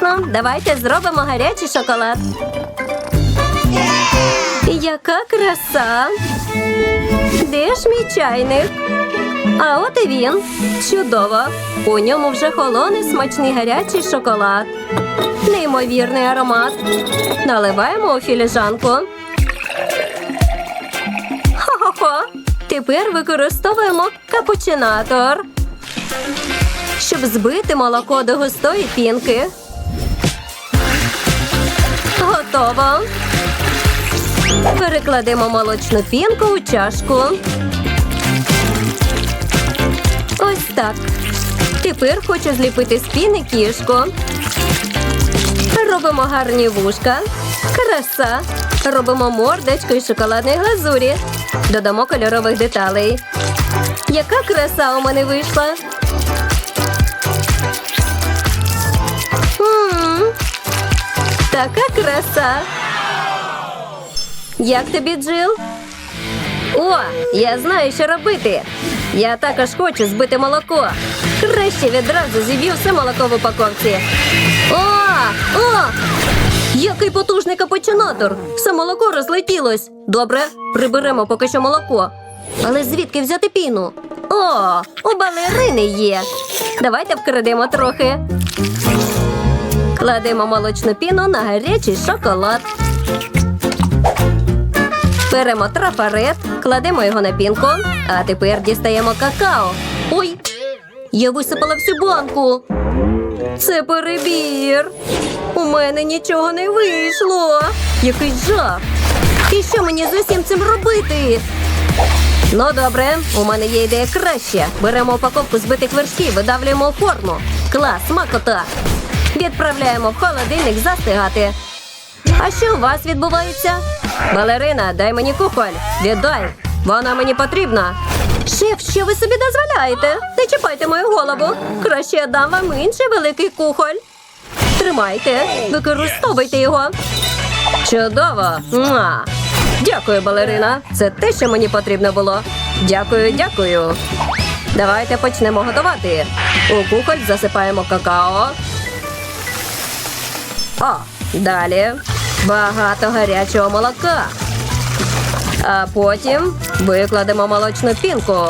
Звісно, давайте зробимо гарячий шоколад. Яка краса! Де ж мій чайник? А от і він. Чудово. У ньому вже холоне смачний гарячий шоколад. Неймовірний аромат. Наливаємо у філіжанку. Хо-хо-хо. Тепер використовуємо капучинатор, щоб збити молоко до густої пінки. Готово. Перекладемо молочну пінку у чашку. Ось так. Тепер хочу зліпити з піни кішку. Робимо гарні вушка. Краса. Робимо мордочку із шоколадної глазурі. Додамо кольорових деталей. Яка краса у мене вийшла? Така краса. Як тобі, Джил? О, я знаю, що робити. Я також хочу збити молоко. Краще відразу зіб'ю все молоко в упаковці. О! О! Який потужний капучинатор! Все молоко розлетілось. Добре, приберемо поки що молоко. Але звідки взяти піну? О, у балерини є. Давайте вкрадемо трохи. Кладемо молочну піну на гарячий шоколад. Беремо трафарет, кладемо його на пінку, а тепер дістаємо какао. Ой, я висипала всю банку. Це перебір. У мене нічого не вийшло. Який жах. І що мені з усім цим робити? Ну добре, у мене є ідея краще. Беремо упаковку збитих вершків, видавлюємо форму. Клас, макота. Відправляємо в холодильник застигати. А що у вас відбувається? Балерина, дай мені кухоль. Віддай. Вона мені потрібна. Шеф, що ви собі дозволяєте? Не чіпайте мою голову. Краще я дам вам інший великий кухоль. Тримайте, використовуйте його. Чудово! Муа! Дякую, балерина. Це те, що мені потрібно було. Дякую, дякую. Давайте почнемо готувати. У кухоль засипаємо какао. О, далі багато гарячого молока. А потім викладемо молочну пінку.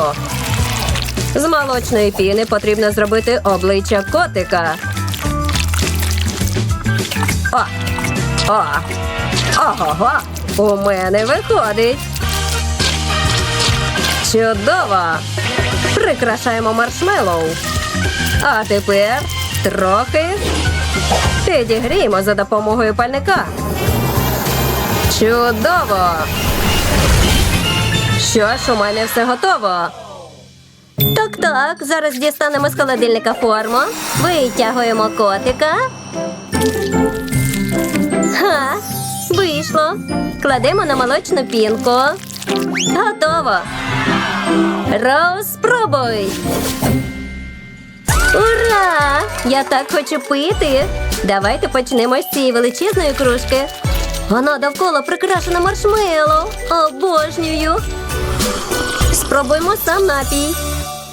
З молочної піни потрібно зробити обличчя котика. О! О! Ого! У мене виходить. Чудово! Прикрашаємо маршмеллоу. А тепер трохи підігріємо за допомогою пальника. Чудово! Що ж, у мене все готово. Так, так, зараз дістанемо з холодильника форму, витягуємо котика. Ха, вийшло. Кладемо на молочну пінку. Готово. Роуз, спробуй. Ура! Я так хочу пити. Давайте почнемо з цієї величезної кружки. Вона довкола прикрашена маршмеллоу. Обожнюю. Спробуємо сам напій.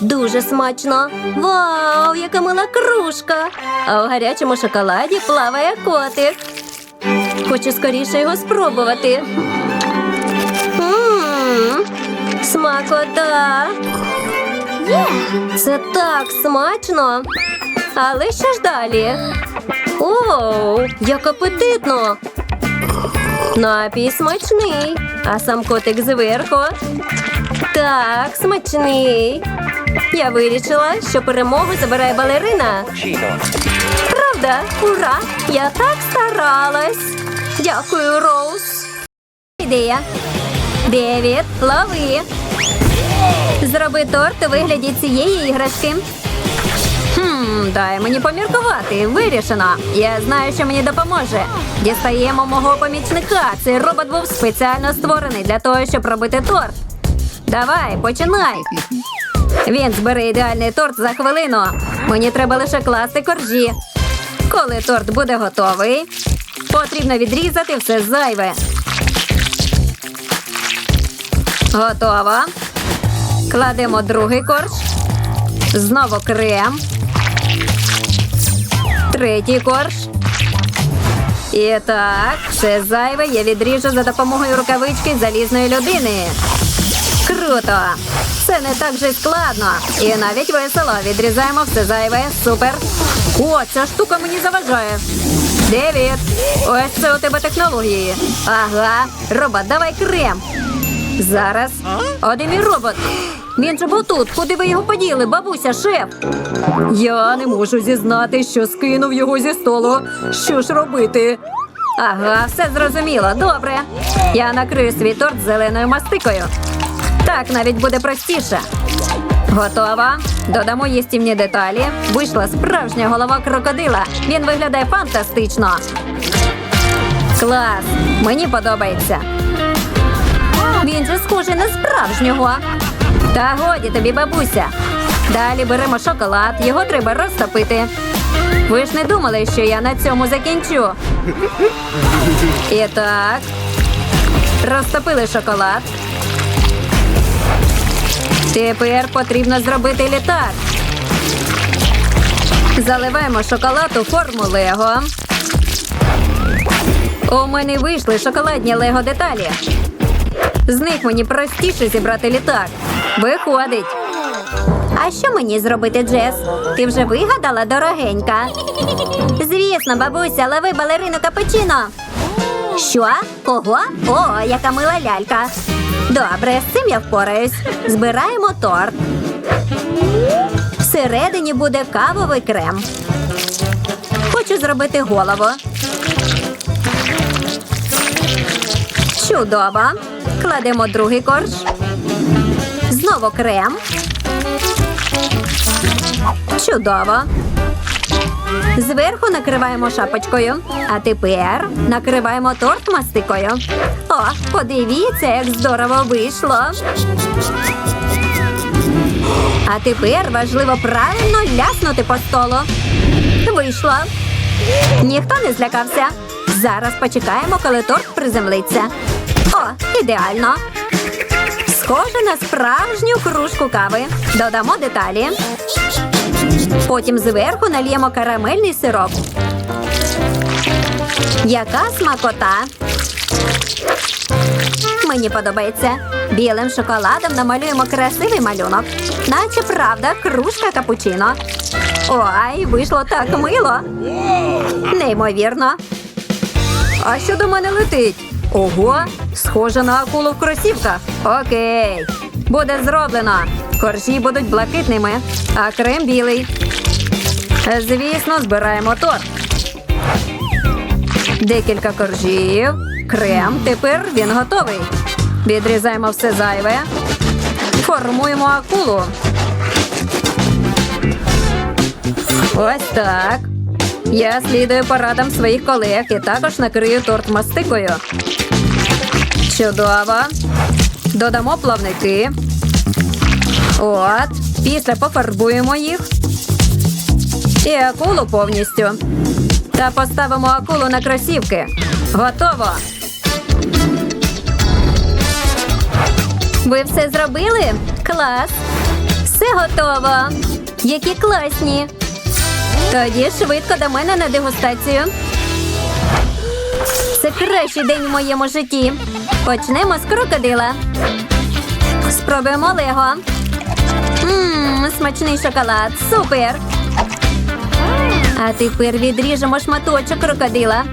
Дуже смачно. Вау, яка мила кружка! А у гарячому шоколаді плаває котик. Хочу скоріше його спробувати. Мм, смакота. Це так смачно. Але що ж далі? Оу, як апетитно. Напій смачний, а сам котик зверху. Так, смачний. Я вирішила, що перемогу забирає балерина. Правда? Ура! Я так старалась. Дякую, Роуз. Ідея. Девід, лови. Зроби торт у вигляді цієї іграшки. Хм, дай мені поміркувати. Вирішено. Я знаю, що мені допоможе. Дістаємо мого помічника. Цей робот був спеціально створений для того, щоб робити торт. Давай, починай. Він збере ідеальний торт за хвилину. Мені треба лише класти коржі. Коли торт буде готовий, потрібно відрізати все зайве. Готово. Кладемо другий корж. Знову крем. Третій корж. І так, все зайве я відріжу за допомогою рукавички залізної людини. Круто! Це не так же складно. І навіть весело. Відрізаємо все зайве. Супер. О, ця штука мені заважає. Девід, ось це у тебе технології. Ага, робот, давай крем. Зараз. Де мій робот? Він же був тут. Куди ви його поділи, бабуся, шеф? Я не можу зізнати, що скинув його зі столу. Що ж робити? Ага, все зрозуміло. Добре. Я накрию свій торт зеленою мастикою. Так навіть буде простіше. Готова. Додамо їстівні деталі. Вийшла справжня голова крокодила. Він виглядає фантастично. Клас! Мені подобається. Він же схожий на справжнього. Та годі тобі, бабуся. Далі беремо шоколад, його треба розтопити. Ви ж не думали, що я на цьому закінчу. І так. Розтопили шоколад. Тепер потрібно зробити літак. Заливаємо шоколад у форму Лего. У мене вийшли шоколадні Лего деталі. З них мені простіше зібрати літак. Виходить. А що мені зробити, Джес? Ти вже вигадала, дорогенька? Звісно, бабуся, лови балерину капучино. Що? Кого? О, яка мила лялька. Добре, з цим я впораюсь. Збираємо торт. Всередині буде кавовий крем. Хочу зробити голову. Чудово. Кладемо другий корж. Знову крем. Чудово. Зверху накриваємо шапочкою, а тепер накриваємо торт мастикою. О, подивіться, як здорово вийшло. А тепер важливо правильно ляснути по столу. Вийшло. Ніхто не злякався. Зараз почекаємо, коли торт приземлиться. О, ідеально. Схоже на справжню кружку кави. Додамо деталі. Потім зверху нальємо карамельний сироп. Яка смакота? Мені подобається. Білим шоколадом намалюємо красивий малюнок. Наче правда, кружка капучино. Ой, вийшло так мило. Неймовірно. А що до мене летить? Ого, схоже на акулу в кросівках. Окей. Буде зроблено. Коржі будуть блакитними, а крем білий. Звісно, збираємо торт. Декілька коржів. Крем. Тепер він готовий. Відрізаємо все зайве. Формуємо акулу. Ось так. Я слідую порадам своїх колег і також накрию торт мастикою. Чудово. Додамо плавники. От. Після пофарбуємо їх. І акулу повністю. Та поставимо акулу на кросівки. Готово. Ви все зробили? Клас. Все готово. Які класні. Тоді швидко до мене на дегустацію. Це кращий день в моєму житті. Почнемо з крокодила. Спробуємо Лего. Ммм, смачний шоколад. Супер. А тепер відріжемо шматочок крокодила.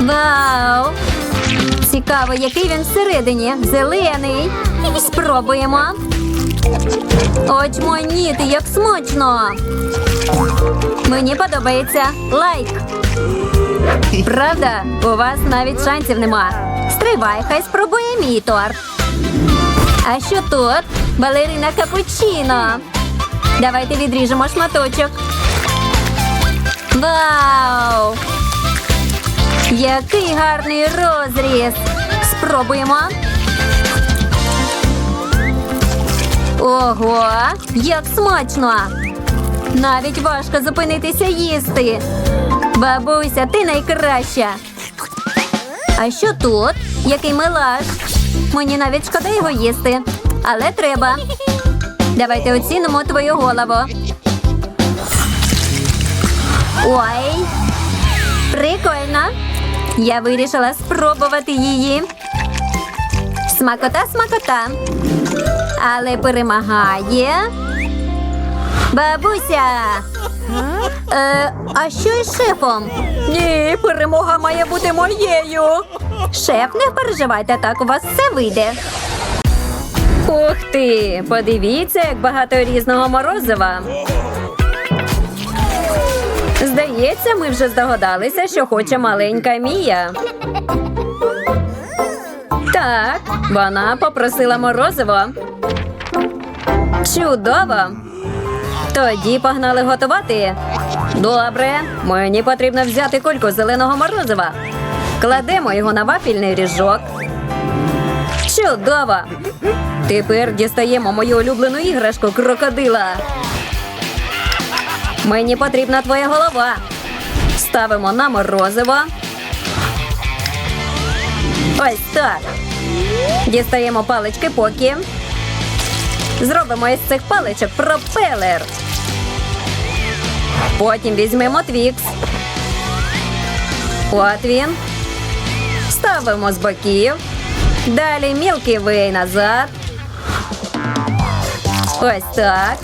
Вау! Цікаво, який він всередині. Зелений. Спробуємо. Очманіти, як смачно. Мені подобається. Лайк. Правда, у вас навіть шансів нема. Стривай, хай спробує мій торт. А що тут? Балерина капучино. Давайте відріжемо шматочок. Вау! Який гарний розріз! Спробуємо. Ого, як смачно! Навіть важко зупинитися їсти. Бабуся, ти найкраща. А що тут? Який милаш? Мені навіть шкода його їсти. Але треба. Давайте оцінимо твою голову. Ой. Прикольно. Я вирішила спробувати її. Смакота, смакота. Але перемагає. Бабуся. Е, а що із шефом? Ні, перемога має бути моєю. Шеф, не переживайте, так у вас все вийде. Ух ти! Подивіться, як багато різного морозива. Здається, ми вже здогадалися, що хоче маленька Мія. Так, вона попросила морозиво. Чудово! Тоді погнали готувати. Добре, мені потрібно взяти кульку зеленого морозива. Кладемо його на вафільний ріжок. Чудово! Тепер дістаємо мою улюблену іграшку крокодила. Мені потрібна твоя голова. Ставимо на морозиво. Ось так. Дістаємо палички поки. Зробимо із цих паличок пропелер. Потім візьмемо твікс. От він. Ставимо з боків. Далі мілкий вей назад. Ось так.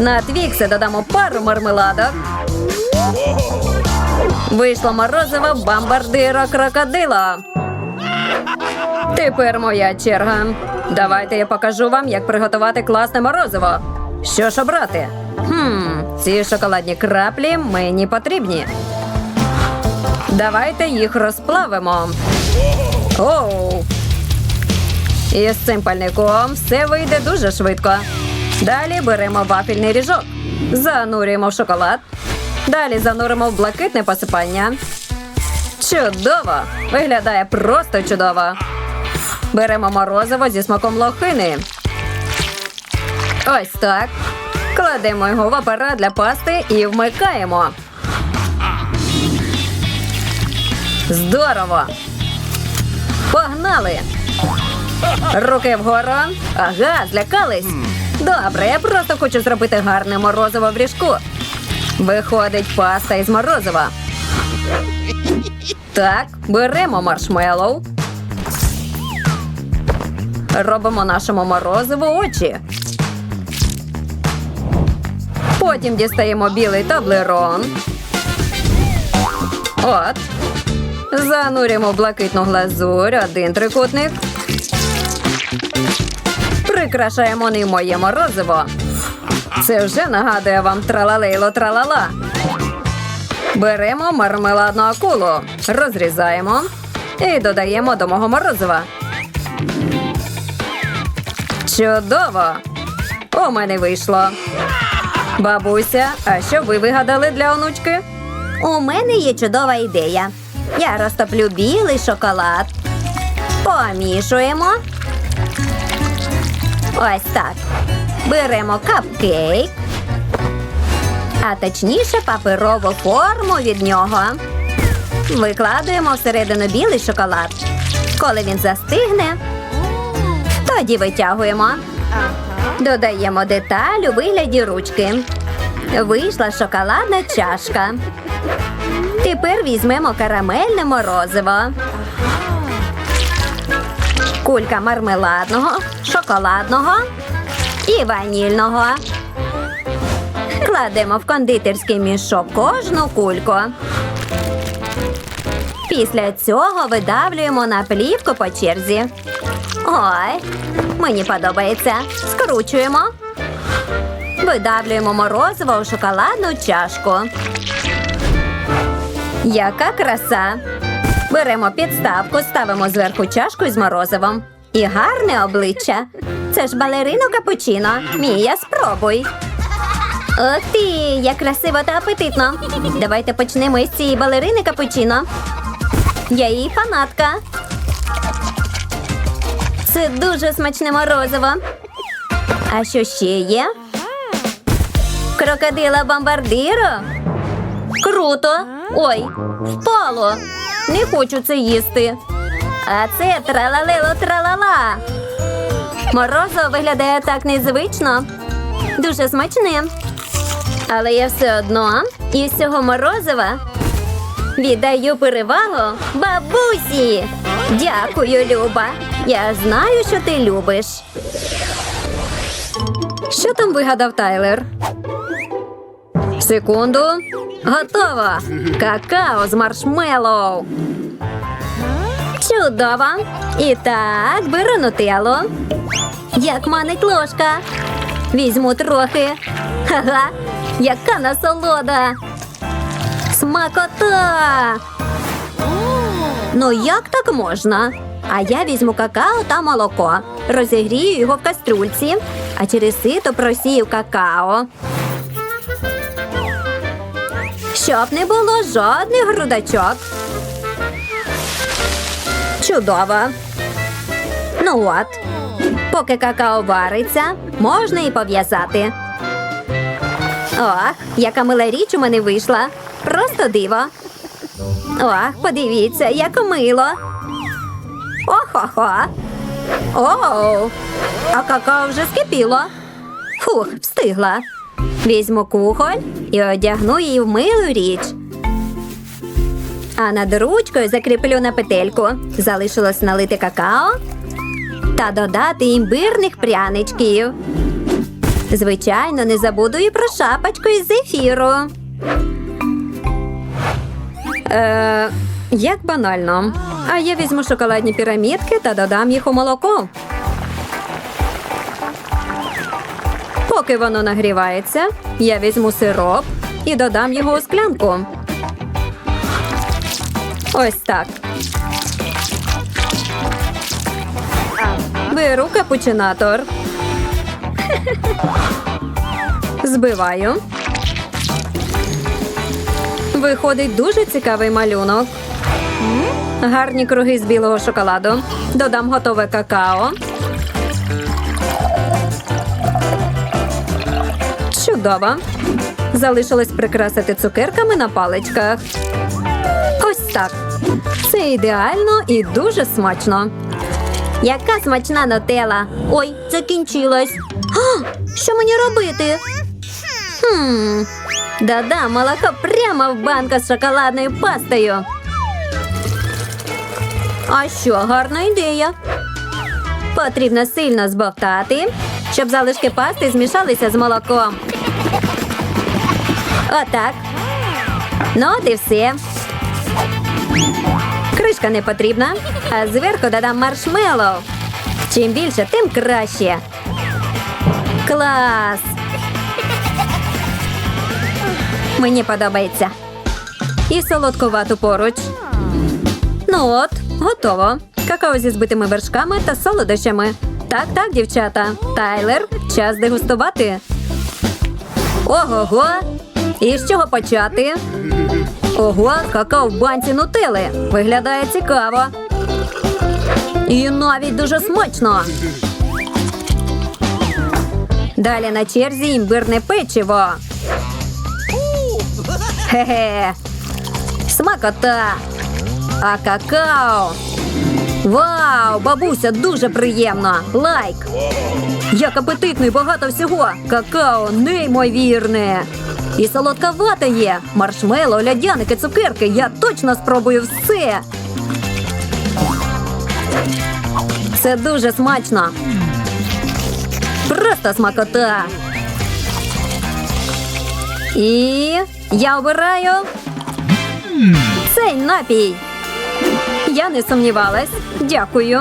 На твікси додамо пару мармеладок. Вийшло морозиво бомбардиро крокодило. Тепер моя черга. Давайте я покажу вам, як приготувати класне морозиво. Що ж обрати? Хм, ці шоколадні краплі мені потрібні. Давайте їх розплавимо. Оу. І з цим пальником все вийде дуже швидко. Далі беремо вафельний ріжок, занурюємо в шоколад. Далі зануримо в блакитне посипання. Чудово! Виглядає просто чудово. Беремо морозиво зі смаком лохини. Ось так. Кладемо його в апарат для пасти і вмикаємо. Здорово! Погнали! Руки вгору. Ага, злякались. Добре, я просто хочу зробити гарне морозиво в ріжку. Виходить паста із морозива. Так, беремо маршмеллоу. Робимо нашому морозиву очі. Потім дістаємо білий таблерон. От. Занурюємо блакитну глазурь один трикутник. Прикрашаємо ним моє морозиво. Це вже нагадує вам тралалейло тралала. Беремо мармеладну акулу, розрізаємо і додаємо до мого морозива. Чудово! У мене вийшло. Бабуся, а що ви вигадали для онучки? У мене є чудова ідея. Я розтоплю білий шоколад. Помішуємо. Ось так. Беремо капкейк, а точніше паперову форму від нього. Викладуємо всередину білий шоколад. Коли він застигне, тоді витягуємо. Додаємо деталь у вигляді ручки. Вийшла шоколадна чашка. Тепер візьмемо карамельне морозиво. Кулька мармеладного, шоколадного і ванільного. Кладемо в кондитерський мішок кожну кульку. Після цього видавлюємо на плівку по черзі. Ой, мені подобається. Скручуємо. Видавлюємо морозиво у шоколадну чашку. Яка краса! Беремо підставку, ставимо зверху чашку із морозивом. І гарне обличчя. Це ж балерино капучино. Мія, спробуй. Ох ти, як красиво та апетитно. Давайте почнемо із цієї балерини капучино. Я її фанатка. Це дуже смачне морозиво. А що ще є? Крокодила бомбардиро? Круто! Ой, впало! Не хочу це їсти. А це тралалело тралала. Морозиво виглядає так незвично. Дуже смачне. Але я все одно із цього морозива Віддаю перевагу бабусі. Дякую, Люба. Я знаю, що ти любиш. Що там вигадав Тайлер? Секунду. Готово. Какао з маршмеллоу. Чудово. І так, беру нутеллу. Як манить ложка. Візьму трохи. Ха-ха, яка насолода. Смакота. Ну як так можна? А я візьму какао та молоко, розігрію його в каструльці, а через сито просію какао. Щоб не було жодних грудачок. Чудово. Ну от, поки какао вариться, можна і пов'язати. Ох, яка мила річ у мене вийшла. Просто диво. Ох, подивіться, як мило. Охо-хо. Оу. А какао вже скипіло. Фух, встигла. Візьму кухоль і одягну її в милу річ. А над ручкою закріплю на петельку. Залишилось налити какао та додати імбирних пряничків. Звичайно, не забуду і про шапочку із зефіру. Е, як банально. А я візьму шоколадні пірамідки та додам їх у молоко. Поки воно нагрівається, я візьму сироп і додам його у склянку. Ось так. Беру капучинатор. Збиваю. Виходить дуже цікавий малюнок. Гарні круги з білого шоколаду. Додам готове какао. Чудово. Залишилось прикрасити цукерками на паличках. Ось так. Це ідеально і дуже смачно. Яка смачна нотела. Ой, закінчилась. А, що мені робити? Хм. Да-да, молоко прямо в банку з шоколадною пастою. А що, гарна ідея. Потрібно сильно збовтати, щоб залишки пасти змішалися з молоком. Отак. Ну, от і все. Кришка не потрібна, а зверху додам маршмеллоу. Чим більше, тим краще. Клас! Мені подобається. І солодкувату поруч. Ну от, готово. Какао зі збитими вершками та солодощами. Так, так, дівчата. Тайлер, час дегустувати. Ого-го! І з чого почати? Ого, какао в банці нутели. Виглядає цікаво. І навіть дуже смачно. Далі на черзі імбирне печиво. Хе-хе. Смакота. А какао. Вау, бабуся, дуже приємно. Лайк. Як апетитно і багато всього. Какао неймовірне. І солодка вата є. Маршмело, лядяники, цукерки. Я точно спробую все. Це дуже смачно. Просто смакота. І я обираю цей напій. Я не сумнівалась. Дякую.